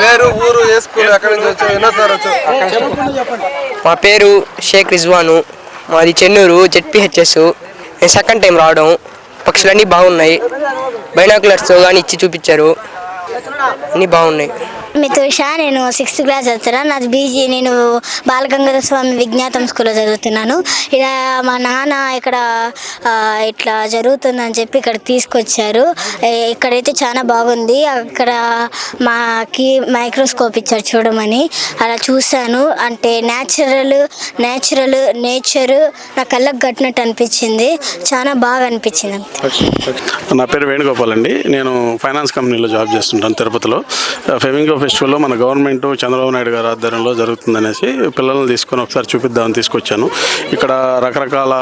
పేరు ఊరు ఏ స్కూల్ ఎక్కడి నుంచి వచ్చావు ఎన్నోసారి వచ్చావు? మా పేరు షేక్ రిజ్వాను. మాది చెన్నూరు జెడ్పిహెచ్ఎస్. నేను సెకండ్ టైం రావడం. పక్షులన్నీ బాగున్నాయి. బైనాకులర్స్తో కానీ ఇచ్చి చూపించారు. అన్నీ బాగున్నాయి. మితుష నేను సిక్స్త్ క్లాస్ చదువుతున్నా. నాది బీజీ నేను బాలగంగాధర స్వామి విజ్ఞాతం స్కూల్లో చదువుతున్నాను. ఇలా మా నాన్న ఇక్కడ ఇట్లా జరుగుతుందని చెప్పి ఇక్కడ తీసుకొచ్చారు. ఇక్కడైతే చాలా బాగుంది. అక్కడ మాకి మైక్రోస్కోప్ ఇచ్చారు చూడమని. అలా చూశాను. అంటే న్యాచురల్ న్యాచురల్ నేచర్ నా కళ్ళకు కట్టినట్టు అనిపించింది. చాలా బాగా అనిపించింది నా పేరు వేణుగోపాల్ అండి. నేను ఫైనాన్స్ కంపెనీలో జాబ్ చేస్తుంటాను తిరుపతిలో. ఫెమింగో ఫెస్టివల్లో మన గవర్నమెంట్ చంద్రబాబు నాయుడు గారి ఆధ్వర్యంలో జరుగుతుందనేసి పిల్లల్ని తీసుకొని ఒకసారి చూపిద్దామని తీసుకొచ్చాను. ఇక్కడ రకరకాల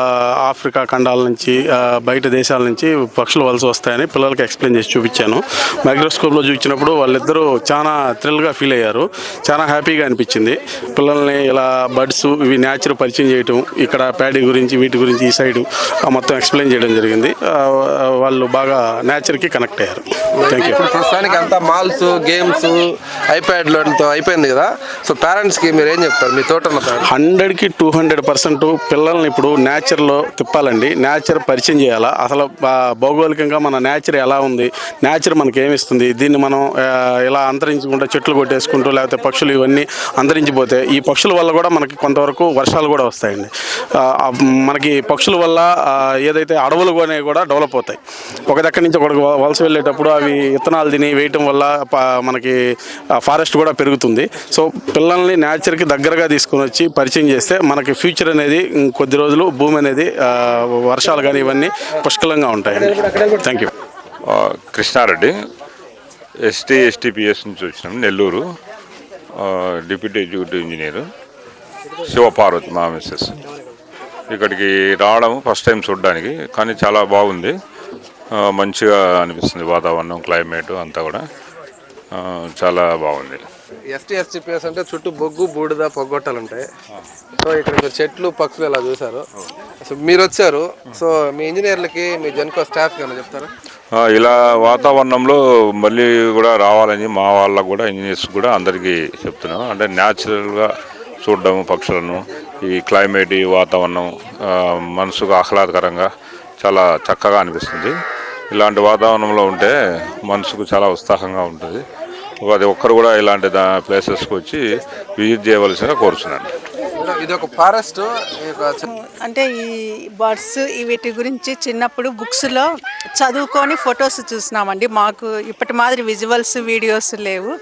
ఆఫ్రికా ఖండాల నుంచి బయట దేశాల నుంచి పక్షులు వలస వస్తాయని పిల్లలకి ఎక్స్ప్లెయిన్ చేసి చూపించాను. మైక్రోస్కోప్లో చూపించినప్పుడు వాళ్ళిద్దరూ చాలా థ్రిల్గా ఫీల్ అయ్యారు. చాలా హ్యాపీగా అనిపించింది. పిల్లల్ని ఇలా బర్డ్స్ ఇవి న్యాచురల్ పరిచయం చేయటం ఇక్కడ ప్యాడీ గురించి వీటి గురించి ఈ సైడ్ మొత్తం ఎక్స్ప్లెయిన్ చేయడం జరిగింది. వాళ్ళు బాగా నేచర్కి కనెక్ట్ అయ్యారు. థ్యాంక్ యూ అంతా మాల్స్ గేమ్స్ ఐప్యాడ్లతో అయిపోయింది కదా. సో పేరెంట్స్కి మీరు ఏం చెప్తారు? మీ తోటలో హండ్రెడ్కి టూ హండ్రెడ్ పర్సెంట్ పిల్లల్ని ఇప్పుడు నేచర్లో తిప్పాలండి. నేచర్ పరిచయం చేయాలా? అసలు భౌగోళికంగా మన నేచర్ ఎలా ఉంది? నేచర్ మనకి ఏమిస్తుంది దీన్ని మనం ఇలా అంతరించకుండా చెట్లు కొట్టేసుకుంటూ లేకపోతే పక్షులు ఇవన్నీ అంతరించిపోతే ఈ పక్షుల వల్ల కూడా మనకి కొంతవరకు వర్షాలు కూడా వస్తాయండి. మనకి పక్షుల వల్ల ఏదైతే అడవులు అనేవి కూడా డెవలప్ అవుతాయి. ఒక దగ్గర నుంచి ఒకటి వలస వెళ్ళేటప్పుడు అవి విత్తనాలు తిని వెయిట్ వల్ల మనకి ఫారెస్ట్ కూడా పెరుగుతుంది. సో పిల్లల్ని నేచర్కి దగ్గరగా తీసుకొని వచ్చి పరిచయం చేస్తే మనకి ఫ్యూచర్ అనేది కొద్ది రోజులు భూమి అనేది వర్షాలు కానీ ఇవన్నీ పుష్కలంగా ఉంటాయండి. Thank you Krishna Reddy ST STPS నుంచి వచ్చినాం Nellore. Deputy executive engineer. Shivaparvathi మా మిస్సెస్ ఇక్కడికి రావడం ఫస్ట్ టైం చూడడానికి కానీ చాలా బాగుంది. మంచిగా అనిపిస్తుంది వాతావరణం క్లైమేట్ అంతా కూడా. చాలా బాగుంది. ఎస్టీ ఎస్టీపీఎస్ అంటే చుట్టూ బొగ్గు బూడిద పొగ్గొట్టాలు ఉంటాయి. సో ఇక్కడ మీరు చెట్లు పక్షులు ఇలా చూసారు సో మీరు వచ్చారు. సో మీ ఇంజనీర్లకి మీ జెన్కో స్టాఫ్ ఏమైనా చెప్తారా? ఇలా వాతావరణంలో మళ్ళీ కూడా రావాలని మా వాళ్ళకు కూడా ఇంజనీర్స్ కూడా అందరికీ చెప్తున్నాం. అంటే న్యాచురల్గా చూడడం పక్షులను ఈ క్లైమేట్ ఈ వాతావరణం మనసుకు ఆహ్లాదకరంగా చాలా చక్కగా అనిపిస్తుంది. ఇలాంటి వాతావరణంలో ఉంటే మనసుకు చాలా ఉత్సాహంగా ఉంటుంది. అది ఒక్కరు కూడా ఇలాంటి దా ప్లేసెస్కి వచ్చి విజిట్ చేయవలసిందిగా కోరుచున్నాను. ఇది ఒక ఫారెస్ట్ అంటే ఈ బర్డ్స్ వీటి గురించి చిన్నప్పుడు బుక్స్లో చదువుకొని ఫొటోస్ చూసినామండి. మాకు ఇప్పటి మాదిరి విజువల్స్ వీడియోస్ లేవు.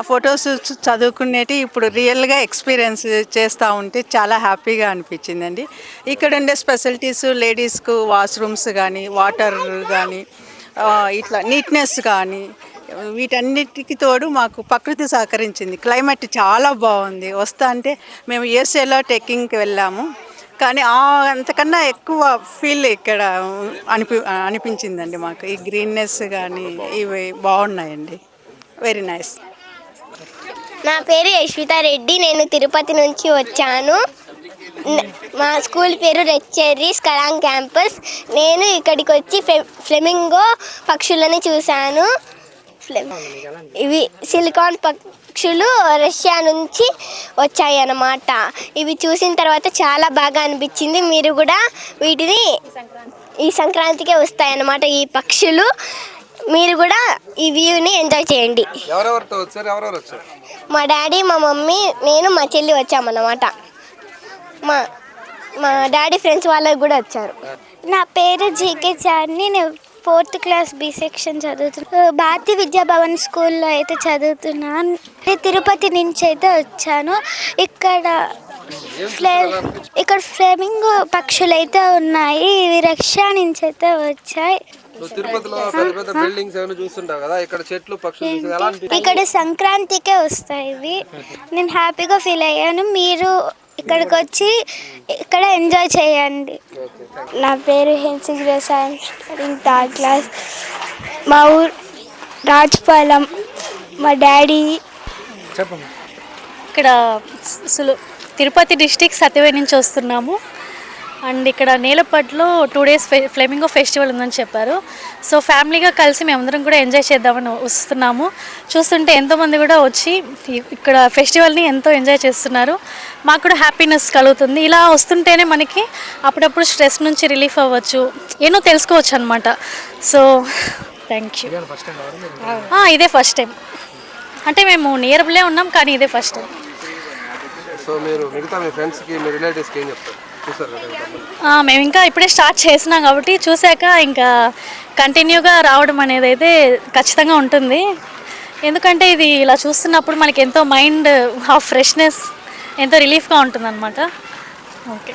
ఆ ఫొటోస్ చదువుకునేటి ఇప్పుడు రియల్గా ఎక్స్పీరియన్స్ చేస్తూ ఉంటే చాలా హ్యాపీగా అనిపించిందండి. ఇక్కడ ఉండే స్పెషలిటీస్ లేడీస్కు వాష్రూమ్స్ కానీ వాటర్ కానీ ఇట్లా నీట్నెస్ కానీ వీటన్నిటికి తోడు మాకు ప్రకృతి సహకరించింది. క్లైమేట్ చాలా బాగుంది. వస్తా అంటే మేము యూఎస్ఏలో ట్రెక్కింగ్కి వెళ్ళాము. కానీ ఆ అంతకన్నా ఎక్కువ ఫీల్ ఇక్కడ అనిపి అనిపించిందండి మాకు. ఈ గ్రీన్నెస్ కానీ ఇవి బాగున్నాయండి. Very nice. నా పేరు యశ్విత రెడ్డి. నేను తిరుపతి నుంచి వచ్చాను. మా స్కూల్ పేరు రెచ్చెర్రీస్ కలాంగ్ క్యాంపస్. నేను ఇక్కడికి వచ్చి ఫ్లె- ఫ్లెమింగో పక్షులని చూశాను. ఫ్లెమ్- ఇవి సిలికాన్ పక్షులు రష్యా నుంచి వచ్చాయి అన్నమాట ఇవి చూసిన తర్వాత చాలా బాగా అనిపించింది. మీరు కూడా వీటిని ఈ సంక్రాంతికే వస్తాయన్నమాట ఈ పక్షులు. మీరు కూడా ఈ వ్యూని ఎంజాయ్ చేయండి. మా డాడీ మా మమ్మీ నేను మా చెల్లి వచ్చామన్నమాట. మా మా డాడీ ఫ్రెండ్స్ వాళ్ళకి కూడా వచ్చారు. నా పేరు జీకే చార్ని నేను ఫోర్త్ క్లాస్ బి సెక్షన్ చదువుతున్నాను భారతీయ విద్యాభవన్ స్కూల్లో అయితే చదువుతున్నాను. నేను తిరుపతి నుంచి అయితే వచ్చాను. ఇక్కడ ఫ్లే ఇక్కడ ఫ్లెమింగ్ పక్షులు అయితే ఉన్నాయి. ఇవి రష్యా నుంచి అయితే వచ్చాయి. నువ్వు తిరుపతిలో పెద్ద పెద్ద బిల్డింగ్స్ ఏమైనా చూస్తుంటావు కదా? ఇక్కడ చెట్లు పక్షులు ఇక్కడ సంక్రాంతికే వస్తాయి ఇవి. నేను హ్యాపీగా ఫీల్ అయ్యాను. మీరు ఇక్కడికి వచ్చి ఇక్కడ ఎంజాయ్ చేయండి. నా పేరు హెన్సి గ్రేసాన్. Third class. మా ఊరు రాజపాలెం. మా డాడీ ఇక్కడ సులు తిరుపతి డిస్టిక్ సత్యవే నుంచి వస్తున్నాము. అండ్ ఇక్కడ నేలపట్లో టూ డేస్ ఫె ఫ్లెమింగో ఫెస్టివల్ ఉందని చెప్పారు. సో ఫ్యామిలీగా కలిసి మేమందరం కూడా ఎంజాయ్ చేద్దామని వస్తున్నాము. చూస్తుంటే ఎంతోమంది కూడా వచ్చి ఇక్కడ ఫెస్టివల్ని ఎంతో ఎంజాయ్ చేస్తున్నారు. మాకు కూడా హ్యాపీనెస్ కలుగుతుంది. ఇలా వస్తుంటేనే మనకి అప్పుడప్పుడు స్ట్రెస్ నుంచి రిలీఫ్ అవ్వచ్చు. ఏనో తెలుసుకోవచ్చు అనమాట సో థ్యాంక్ యూ ఇదే ఫస్ట్ టైం అంటే మేము నియర్బులే ఉన్నాం కానీ ఇదే ఫస్ట్ టైం సో మీరు మిగతా మీ ఫ్రెండ్స్కి మీ రిలేటివ్స్కి ఏం చెప్తారు? మేము ఇంకా ఇప్పుడే స్టార్ట్ చేసినాం కాబట్టి చూశాక ఇంకా కంటిన్యూగా రావడం అనేది అయితే ఖచ్చితంగా ఉంటుంది. ఎందుకంటే ఇది ఇలా చూస్తున్నప్పుడు మనకి ఎంతో మైండ్ ఆ ఫ్రెష్నెస్ ఎంతో రిలీఫ్గా ఉంటుంది అనమాట ఓకే